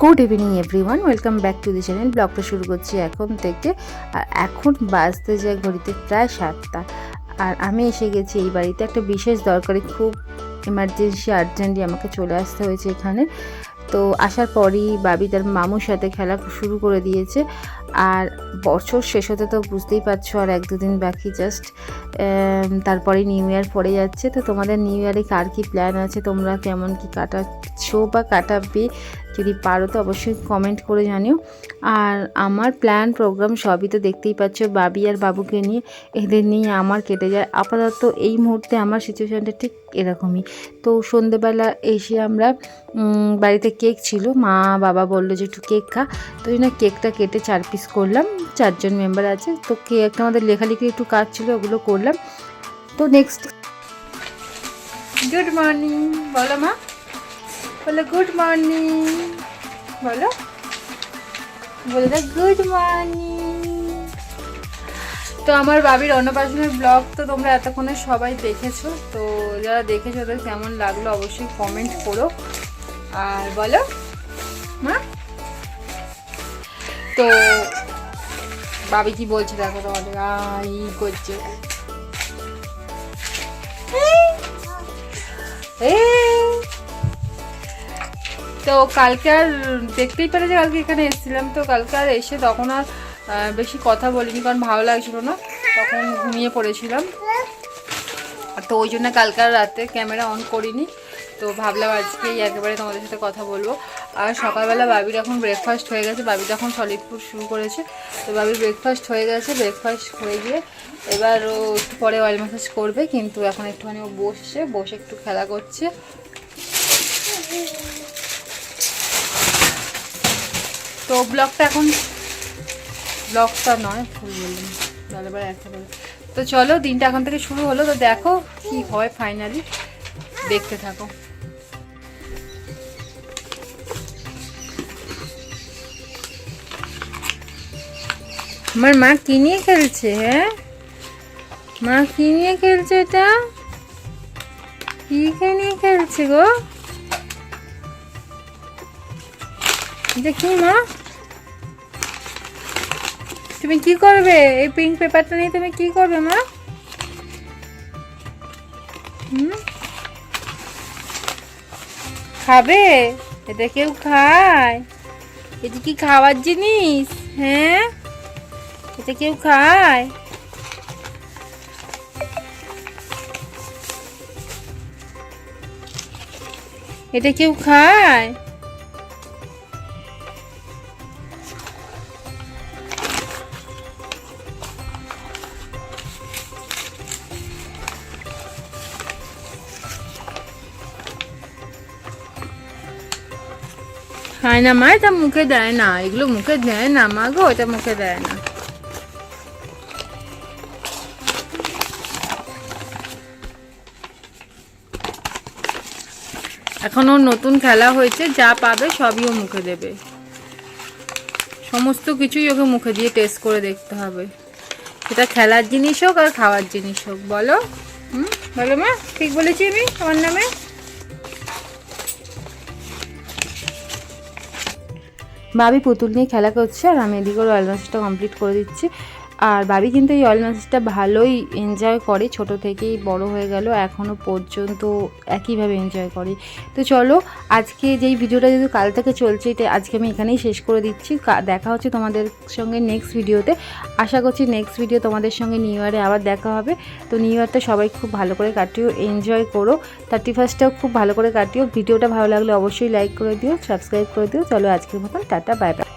Good evening everyone welcome back to the channel ব্লগটা শুরু করছি এখন থেকে। আর এখন বাজতে যায় ঘড়িতে প্রায় সাতটা। আর আমি এসে গেছি এই বাড়িতে। একটা বিশেষ দরকারি খুব এমার্জেন্সি আর্জেন্টলি আমাকে চলে আসতে হয়েছে এখানে। তো আসার পরই বাবি তার মামুর সাথে খেলা শুরু করে দিয়েছে। আর বছর শেষ হতে তো বুঝতেই পারছ, আর এক দুদিন বাকি জাস্ট তারপরে নিউ ইয়ার পড়ে যাচ্ছে। তো তোমাদের নিউ ইয়ারে কার কী প্ল্যান আছে? তোমরা কেমন কি কাটাচ্ছো বা কাটাবে? যদি পারো তো অবশ্যই কমেন্ট করে জানিও। আর আমার প্ল্যান প্রোগ্রাম সবই তো দেখতেই পাচ্ছ, বাবি আর বাবুকে নিয়ে, এদের নিয়ে আমার কেটে যায়। আপাতত এই মুহূর্তে আমার সিচুয়েশানটা ঠিক এরকমই। তো সন্ধেবেলা এসে আমরা বাড়িতে কেক ছিল। মা, বাবা বলল যে একটু কেক খা। তো ওই কেকটা কেটে চার পিস করলাম। চারজন মেম্বার আছে। তো কেকটা আমাদের লেখালেখি একটু কাজ ছিল, ওগুলো করলাম। তো নেক্সট গুড মর্নিং বলো মা। বলো গুড মর্নিং বলো। বলে দাও গুড মর্নিং তো আমার বাবির অন্নপ্রাশনের ব্লগ তো তোমরা এতক্ষণে সবাই দেখেছ। তো যারা দেখেছ, তাদের কেমন লাগল অবশ্যই কমেন্ট করো। আর বলো, মা। তো বাবি কি বলছে দেখো তোমাদের? আই করছে। তো কালকে আর দেখতেই পেরে যে কালকে এখানে এসেছিলাম। তো কালকে আর এসে তখন আর বেশি কথা বলিনি, কারণ ভালো লাগছিল না। তখন ঘুমিয়ে পড়েছিলাম। তো ওই জন্য কালকে আর রাতে ক্যামেরা অন করিনি। তো ভাবলাম আজকেই একেবারে তোমাদের সাথে কথা বলব। আর সকালবেলা বাবির এখন ব্রেকফাস্ট হয়ে গেছে। বাবি তখন সলিড ফুড শুরু করেছে। তো বাবির ব্রেকফাস্ট হয়ে গেছে। ব্রেকফাস্ট হয়ে গিয়ে এবার ও একটু পরে অয়েল ম্যাসাজ করবে। কিন্তু এখন একটুখানি ও বসছে। বসে একটু খেলা করছে। তো ব্লগটা এখন, ব্লগটা নয় ফুল বললাম। তাহলে একটা তো চলো, দিনটা এখন থেকে শুরু হলো। তো দেখো কি হয় ফাইনালি দেখতে থাকো। আমার মা কি নিয়ে খেলছে হ্যাঁ? মা কি নিয়ে খেলছে এটা? কি নিয়ে খেলছে গো? দেখি, মা। তুমি কি করবে? এই পিঙ্ক পেপারটা নিয়ে তুমি কি করবে, মা? খাবে? এটা কেউ খায়। এটা কি খাওয়ার জিনিস? হ্যাঁ? এটা কেউ খায়? এটা কেউ খায়? খায় না মা এটা মুখে দেয় না এগুলো মুখে দেয় না মা গো এটা মুখে দেয় না এখন ওর নতুন খেলা হয়েছে, যা পাবে সবই ও মুখে দেবে। সমস্ত কিছুই ওকে মুখে দিয়ে টেস্ট করে দেখতে হবে। সেটা খেলার জিনিস হোক আর খাওয়ার জিনিস হোক, বলো। হুম, বলো মা, ঠিক বলেছি আমি আমার নামে? বাবি পুতুল নিয়ে খেলা করছে আর আমি এদিকে ওর অয়েল কমপ্লিট করে দিচ্ছি। আর বাবি কিন্তু এই অয়েল ম্যাসেজটা ভালোই এনজয় করে। ছোট থেকেই বড় হয়ে গেল এখনও পর্যন্ত একইভাবে এনজয় করে। তো চলো, আজকে যেই ভিডিওটা যেহেতু কাল থেকে চলছে এটা আজকে আমি এখানেই শেষ করে দিচ্ছি। দেখা হচ্ছে তোমাদের সঙ্গে নেক্সট ভিডিওতে আশা করছি নেক্সট ভিডিও তোমাদের সঙ্গে নিউ ইয়ারে আবার দেখা হবে। তো নিউ ইয়ারটা সবাই খুব ভালো করে কাটিও এনজয় করো। থার্টি ফার্স্টটাও খুব ভালো করে কাটিও। ভিডিওটা ভালো লাগলে অবশ্যই লাইক করে দিও সাবস্ক্রাইব করে দিও। চলো আজকের মতন, টাটা বাই বাই